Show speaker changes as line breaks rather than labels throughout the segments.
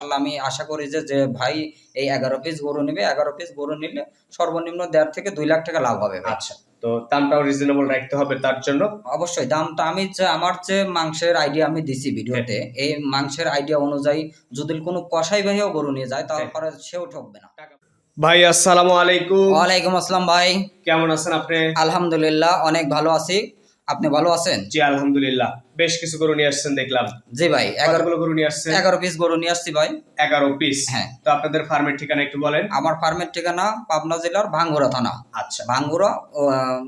আমি আশা করি যে যে ভাই এই এগারো পিস গরু নেবে এগারো পিস গরু নিলে সর্বনিম্ন দেড় থেকে দুই লাখ টাকা লাভ হবে
আচ্ছা তো দামটাও রিজনেবল রাখতে হবে তার জন্য?
অবশ্যই দামটা আমি যে আমার যে মাংসের আইডিয়া আমি দিছি ভিডিওতে এই মাংসের আইডিয়া অনুযায়ী যদি কোনো কষাই ভাইও গরু নিয়ে যায় তারপরে সেও ঠকবে না।
ভাই আসসালামু আলাইকুম।
ওয়ালাইকুম আসসালাম ভাই।
কেমন আছেন আপনি?
আলহামদুলিল্লাহ অনেক ভালো আছি। আপনি ভালো আছেন?
জি আলহামদুলিল্লাহ। বেশ কিছু গরু নিয়ে আসছেন দেখলাম।
জি ভাই এগারো
এগারোগুলো গরু নিয়ে আসছেন?
এগারো পিস গরু নিয়ে আসছি ভাই।
এগারো পিস
হ্যাঁ।
তো আপনাদের ফার্মের ঠিকানা একটু বলেন।
আমার ফার্মের ঠিকানা পাবনা জেলার ভাঙ্গুরা থানা।
আচ্ছা।
ভাঙ্গুরা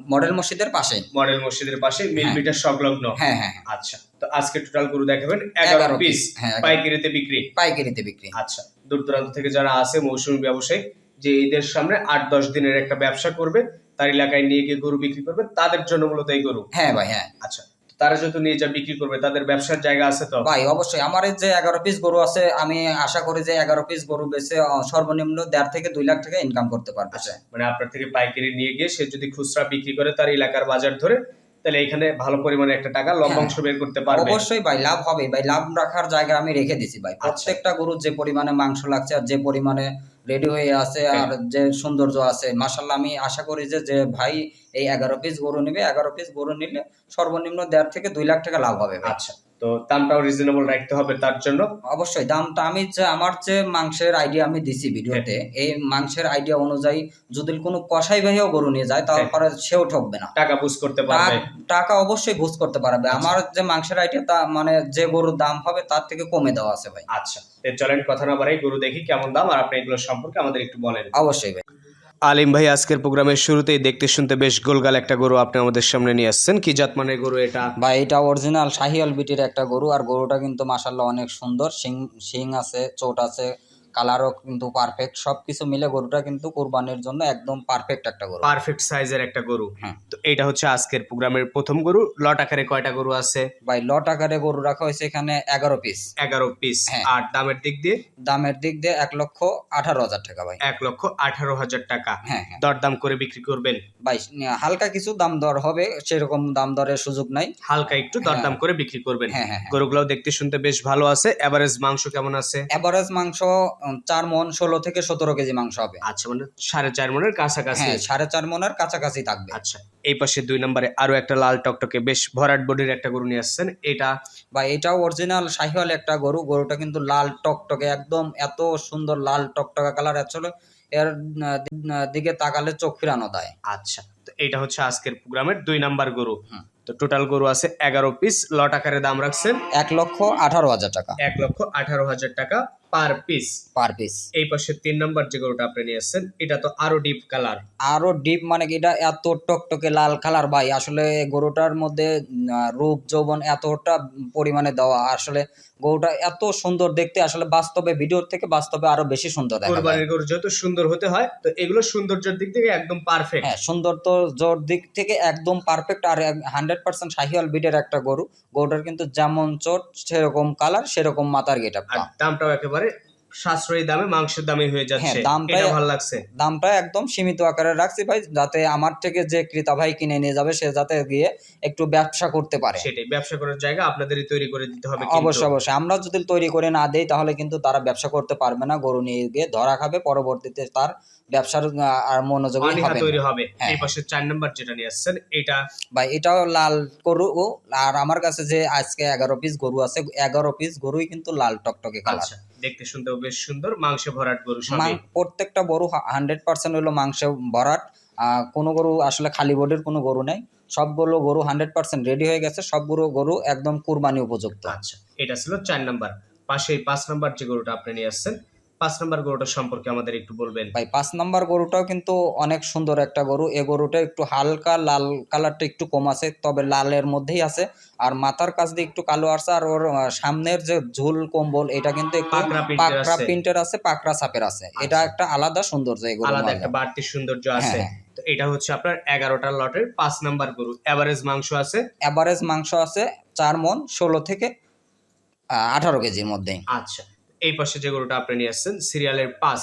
মডেল মসজিদের পাশে।
মডেল মসজিদের পাশে মিলপিটার সংলগ্ন।
হ্যাঁ হ্যাঁ। হ্যাঁ।
আচ্ছা। তো আজকে টোটাল গরু দেখাবেন এগারো পিস
হ্যাঁ,
পাইকারিতে বিক্রি।
পাইকারিতে বিক্রি।
আচ্ছা। দূর দূরান্ত থেকে যারা আছে মৌসুমী ব্যবসায়ী যে ঈদের সামনে আট দশ দিনের একটা ব্যবসা করবে তার এলাকায় নিয়ে গিয়ে গরু বিক্রি করবে তাদের জন্য মূলত এই গরু।
হ্যাঁ ভাই হ্যাঁ।
আচ্ছা। তারা যেহেতু নিয়ে যা বিক্রি করবে তাদের ব্যবসার জায়গা আছে তো?
ভাই অবশ্যই। আমার যে এগারো পিস গরু আছে আমি আশা করি যে এগারো পিস গরু বেচে সর্বনিম্ন দেড় থেকে দুই লাখ টাকা ইনকাম করতে পারবে
মানে আপনার থেকে পাইকারি নিয়ে গিয়ে সে যদি খুচরা বিক্রি করে তার এলাকার বাজার ধরে তাহলে এখানে ভালো পরিমাণে একটা টাকা লভ্যাংশ বের করতে পারবে।
অবশ্যই ভাই লাভ হবে। ভাই লাভ রাখার জায়গা আমি রেখে দিছি ভাই।
আচ্ছা।
প্রত্যেকটা গরুর যে পরিমাণে মাংস লাগছে আর যে পরিমাণে রেডি হয়ে আছে
হ্যাঁ।
আর যে সৌন্দর্য আছে। মাসাল্লাহ আমি আশা করি যে যে ভাই এই এগারো পিস গরু নিবে এগারো পিস গরু নিলে সর্বনিম্ন দেড় থেকে দুই লাখ টাকা লাভ হবে
আচ্ছা। তো দামটাও রিজনেবল রাখতে হবে তার জন্য।
অবশ্যই দামটা আমি যে আমার যে মাংসের আইডিয়া আমি দিছি ভিডিওতে এই মাংসের আইডিয়া অনুযায়ী যদি কোনো কষাই ভাইও গরু নিয়ে যায় তারপরে সেও ঠকবে না।
টাকা বুঝ করতে পারবে।
টাকা অবশ্যই বুঝ করতে পারবে।
আচ্ছা।
আমার যে মাংসের আইডিয়া তা মানে যে গরুর দাম হবে তার থেকে কমে দেওয়া আছে ভাই।
আচ্ছা চলেন কথা না বাড়াই গরু দেখি কেমন দাম আর আপনি এগুলো সম্পর্কে আমাদের একটু বলেন।
অবশ্যই ভাই।
আলিম ভাই, আজকের প্রোগ্রামের শুরুতেই দেখতে শুনতে বেশ গোলগাল একটা গরু আপনি আমাদের সামনে নিয়ে আসছেন। কি জাতমানের গরু এটা?
ভাই, এটা অরিজিনাল শাহিয়াল বিটির একটা গরু, আর গরুটা কিন্তু মাসাল্লাহ অনেক সুন্দর। শিং শিং আছে, চোট আছে কালারও কিন্তু পারফেক্ট সবকিছু মিলে গরুটা কিন্তু কোরবানির জন্য একদম পারফেক্ট একটা গরু।
পারফেক্ট সাইজের একটা গরু।
হ্যাঁ।
তো এটা হচ্ছে আজকের প্রোগ্রামের প্রথম গরু। লট আকারে কয়টা গরু আছে?
ভাই লট আকারে গরু রাখা হয়েছে এখানে এগারো পিস
এগারো পিস
হ্যাঁ।
আর দামের দিক দিয়ে?
দামের দিক দিয়ে এক লক্ষ আঠারো হাজার টাকা ভাই।
এক লক্ষ আঠারো হাজার টাকা।
হ্যাঁ
দরদাম করে বিক্রি করবেন?
ভাই হালকা কিছু দাম দর হবে সেরকম দাম দরের সুযোগ নাই।
হালকা একটু দরদাম করে বিক্রি করবেন।
হ্যাঁ হ্যাঁ হ্যাঁ।
গরুগুলো দেখতে শুনতে বেশ ভালো আছে। এভারেজ মাংস কেমন আছে?
এভারেজ মাংস চার মন ষোলো থেকে সতেরো কেজি মাংস হবে।
আচ্ছা মানে সাড়ে চার মনের কাছাকাছি।
হ্যাঁ সাড়ে চার মনের কাছাকাছি থাকবে।
আচ্ছা এই পাশে দুই নম্বরে আরও একটা লাল টকটকে বেশ ভরাট বডির একটা গরু নিয়ে আসছেন। এটা
বা এটাও অরিজিনাল শাহিওয়াল একটা গরু। গরুটা কিন্তু লাল টকটকে একদম এত সুন্দর লাল টকটকা কালার আসলে এর দিকে তাকালে চোখ ফিরানো দেয়
আচ্ছা তো এটা হচ্ছে আজকের প্রোগ্রামের দুই নাম্বার গরু। তো টোটাল গরু আছে এগারো পিস লট আকারে দাম রাখছেন
এক লক্ষ আঠারো হাজার টাকা।
এক লক্ষ আঠারো হাজার টাকা। পার পিস
পার পিস
এই পাশে তিন নাম্বার যে গরুটা আপনি নিয়ে আসছেন এটা তো আরও ডিপ কালার
আরও ডিপ মানে কি এটা এত টকটকে লাল কালার ভাই আসলে গরুটার মধ্যে রূপ যৌবন এতটা পরিমাণে দেওয়া। আসলে গরুটা এত সুন্দর দেখতে আসলে বাস্তবে ভিডিওর থেকে বাস্তবে আরও বেশি সুন্দর দেখা যায়।
কোরবানির গরু যেহেতু সুন্দর হতে হয় তো এগুলো সৌন্দর্যের দিক থেকে একদম পারফেক্ট
হ্যাঁ সুন্দর তো জোর দিক থেকে একদম পারফেক্ট আর হান্ড্রেড পার্সেন্ট শাহিওয়াল বিটের একটা গরু। গরুটার কিন্তু যেমন চোট সেরকম কালার সেরকম মাথার গেট
আর দামটাও একেবারে সাশ্রয়ী দামে মাংসের দামে হয়ে যাচ্ছে।
হ্যাঁ, দামটাই-
এটা ভালো লাগছে।
দামটা একদম সীমিত আকারে রাখছি ভাই যাতে আমার থেকে যে ক্রেতা ভাই কিনে নিয়ে যাবে সে যাতে গিয়ে একটু ব্যবসা করতে পারে।
সেটাই ব্যবসা করার জায়গা আপনাদেরই তৈরি করে দিতে হবে।
অবশ্যই অবশ্যই। আমরা যদি তৈরি করে না দেই তাহলে কিন্তু তারা ব্যবসা করতে পারবে না গরু নিয়ে গিয়ে ধরা খাবে পরবর্তীতে তার ব্যবসার আর মনোযোগী
তৈরি হবে।
হ্যাঁ,
এই পাশে চার নাম্বার যেটা নিয়ে আসছেন এটা
ভাই এটাও লাল গরু ও আর আমার কাছে যে আজকে এগারো পিস গরু আছে এগারো পিস গরুই কিন্তু লাল টকটকে কালার
দেখতে শুনতেও বেশ সুন্দর। মাংসে ভরাট গরু
প্রত্যেকটা গরু হান্ড্রেড পার্সেন্ট হলো মাংস ভরাট। আহ, কোনো গরু আসলে খালি বডির কোনো গরু নেই। সবগুলো গরু হান্ড্রেড পার্সেন্ট রেডি হয়ে গেছে। সবগুলো গরু একদম কুরবানি উপযুক্ত।
আচ্ছা এটা ছিল চার নাম্বার পাশে পাঁচ নাম্বার যে গরুটা আপনি নিয়ে আসছেন পাঁচ নাম্বার গরুটা সম্পর্কে আমাদের একটু বলবেন।
ভাই পাঁচ নাম্বার গরুটাও কিন্তু অনেক সুন্দর একটা গরু। এ গরুটা একটু হালকা লাল কালারটা একটু কম আছে তবে লালের মধ্যেই আছে। আর মাথার কাছ দিয়ে একটু কালো আছে আর ওর সামনের যে ঝুল কম্বল এটা কিন্তু একটু
পাকড়া প্রিন্টের আছে।
পাকড়া সাপের আছে। এটা
আচ্ছা।
একটা আলাদা সৌন্দর্য এই গরুর
আলাদা একটা বাড়তি সৌন্দর্য আছে।
হ্যাঁ,
এটা হচ্ছে আপনার এগারোটা লটের পাঁচ নাম্বার গরু। এভারেজ মাংস আছে?
এভারেজ মাংস আছে চার মন ষোলো থেকে আঠারো কেজির মধ্যে
আচ্ছা। এই পাশে যে গরুটা আপনি নিয়ে আসছেন সিরিয়ালের পাঁচ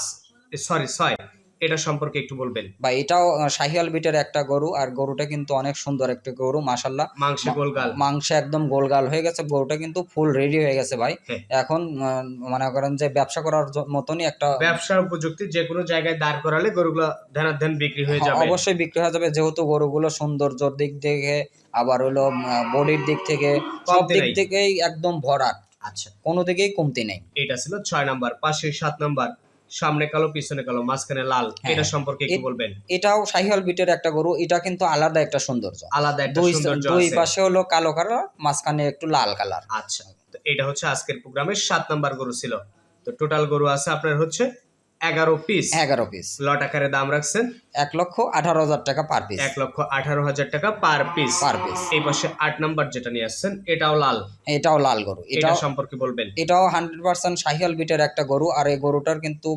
সরি ছয় এটা সম্পর্কে একটু বলবেন।
বা এটাও শাহিয়াল বিটের একটা গরু আর গরুটা কিন্তু অনেক সুন্দর একটা গরু মাসাল্লাহ
মাংসে গোলগাল
মাংস একদম গোলগাল হয়ে গেছে গরুটা কিন্তু ফুল রেডি হয়ে গেছে ভাই।
হ্যাঁ।
এখন মনে করেন যে ব্যবসা করার মতনই একটা
ব্যবসার উপযুক্তি যে কোনো জায়গায় দাঁড় করালে গরুগুলো ধ্যানাধ্যান বিক্রি হয়ে
হ্যাঁ,
যাবে।
অবশ্যই বিক্রি হয়ে যাবে যেহেতু গরুগুলো সৌন্দর্যর দিক থেকে আবার হলো বডির দিক থেকে সব দিক থেকেই একদম ভরাট।
আচ্ছা
কোনো দিকেই কমতি নেই।
এটা ছিল ছয় নাম্বার পাশে সাত নাম্বার সামনে কালো পিছনে কালো মাঝখানে লাল।
হ্যাঁ।
এটা সম্পর্কে
কি
বলবেন।
এটাও শাহিয়াল বিটের একটা গরু এটা কিন্তু আলাদা একটা সৌন্দর্য।
আলাদা একটা সৌন্দর্য
দুই পাশে হলো কালো কালার মাঝখানে একটু লাল কালার।
আচ্ছা তো এটা হচ্ছে আজকের প্রোগ্রামের সাত নাম্বার গরু ছিল। তো টোটাল গরু আছে আপনার হচ্ছে এগারো পিস
এগারো পিস
লট আকারে দাম রাখছেন?
এক লক্ষ আঠারো হাজার টাকা পার পিস
এক লক্ষ আঠারো হাজার টাকা পার পিস
পার পিস
এই পাশে আট নাম্বার যেটা নিয়ে আসছেন এটাও লাল।
এটাও লাল গরু।
এটা সম্পর্কে বলবেন।
এটাও হান্ড্রেড পার্সেন্ট শাহিয়াল বিটের একটা গরু আর এই গরুটার কিন্তু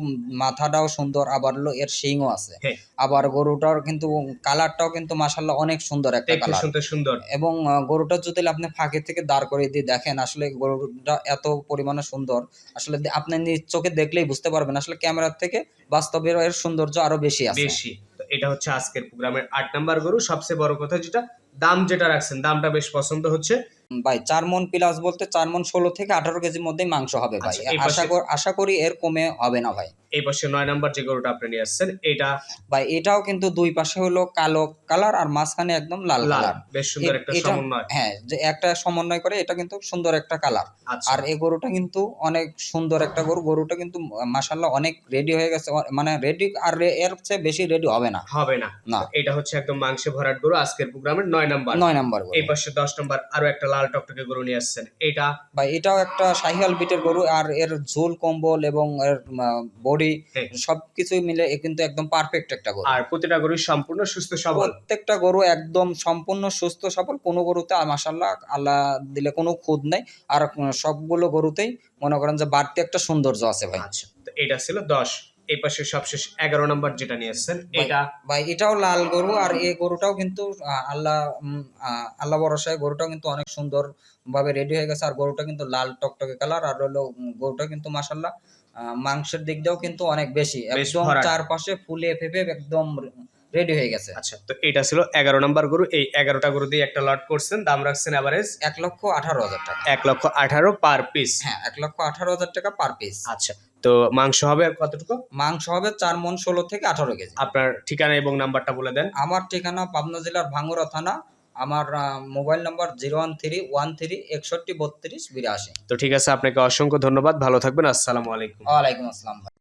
মাথাটাও সুন্দর আবার এর শিংও আছে।
হ্যাঁ।
আবার গরুটার কিন্তু কালারটাও কিন্তু মাসাল্লাহ অনেক সুন্দর একটা কালার।
শুনতে সুন্দর।
এবং গরুটা যদি আপনি ফাঁকে থেকে দাঁড় করে দিয়ে দেখেন আসলে গরুটা এত পরিমাণে সুন্দর আসলে আপনি নিজ চোখে দেখলেই বুঝতে পারবেন আসলে ক্যামেরার থেকে বাস্তবের এর সৌন্দর্য আরও বেশি আছে।
বেশি। তো এটা হচ্ছে আজকের প্রোগ্রামের আট নাম্বার গরু। সবচেয়ে বড় কথা যেটা দাম যেটা রাখছেন দামটা বেশ পছন্দ হচ্ছে।
ভাই চার মন প্লাস বলতে চার মন ষোলো থেকে আঠারো কেজির মধ্যেই মাংস হবে ভাই।
আচ্ছা,
আশা আশা করি এর কমে হবে না ভাই।
এই পাশে নয় নাম্বার যে গরুটা আপনি নিয়ে আসছেন এটা
ভাই এটাও কিন্তু দুই পাশে হলো কালো কালার আর মাঝখানে একদম লাল কালার।
বেশ সুন্দর একটা সমন্বয়।
হ্যাঁ যে একটা সমন্বয় করে এটা কিন্তু সুন্দর একটা কালার।
আচ্ছা।
আর এই গরুটা কিন্তু অনেক সুন্দর একটা গরু। গরুটা কিন্তু মাসাল্লাহ অনেক রেডি হয়ে গেছে। মানে রেডি আর এর চেয়ে বেশি রেডি হবে না।
হবে না।
না।
এটা হচ্ছে একদম মাংসে ভরাট গরু। আজকের প্রোগ্রামের নয় নাম্বার।
নয় নাম্বার
এই পাশে দশ নাম্বার আরও একটা লাল টকটকে গরু নিয়ে আসছেন। এটা
ভাই এটাও একটা শাহিয়াল বিটের গরু। আর এর ঝোল কম্বল এবং এর বডি
হ্যাঁ।
সবকিছু মিলে কিন্তু একদম পারফেক্ট একটা গরু।
আর প্রতিটা গরু সম্পূর্ণ সুস্থ সবল।
প্রত্যেকটা গরু একদম সম্পূর্ণ সুস্থ সবল কোনো গরুতে মাসাল্লাহ আল্লাহ দিলে কোনো খুদ নেই। আর সবগুলো গরুতেই মনে করেন যে বাড়তি একটা সৌন্দর্য আছে ভাই।
আচ্ছা তো এটা ছিল দশ। এই পাশে সবশেষ এগারো নাম্বার যেটা নিয়ে আসছেন এটা
ভাই এটাও লাল গরু। আর এই গরুটাও কিন্তু আল্লাহ আল্লাহ ভরসায় গরুটাও কিন্তু অনেক সুন্দর ভাবে রেডি হয়ে গেছে। আর গরুটা কিন্তু লাল টকটকে কালার আর হলো গরুটা কিন্তু মাসাল্লাহ মাংসের দিক দিয়েও কিন্তু অনেক বেশি। একদম চারপাশে ফুলে ফেপে একদম রেডি হয়ে গেছে।
আচ্ছা তো এটা ছিল এগারো নাম্বার গরু। এই এগারোটা গরু দিয়ে একটা লট করছেন। দাম রাখছেন এভারেজ
এক লক্ষ আঠারো হাজার টাকা।
এক লক্ষ আঠারো পার পিস
হ্যাঁ এক লক্ষ আঠারো হাজার টাকা পার পিস
আচ্ছা তো মাংস হবে কতটুকু?
মাংস হবে চার মন ষোলো থেকে আঠারো কেজি।
আপনার ঠিকানা এবং নাম্বারটা বলে দেন।
আমার ঠিকানা পাবনা জেলার ভাঙ্গুরা থানা আমার mobile number zero one three one three একষট্টি বত্রিশ বিরাশি।
তো ঠিক আছে আপনাকে অসংখ্য ধন্যবাদ। ভালো থাকবেন আসসালামু আলাইকুম।
ওয়ালাইকুম আসসালাম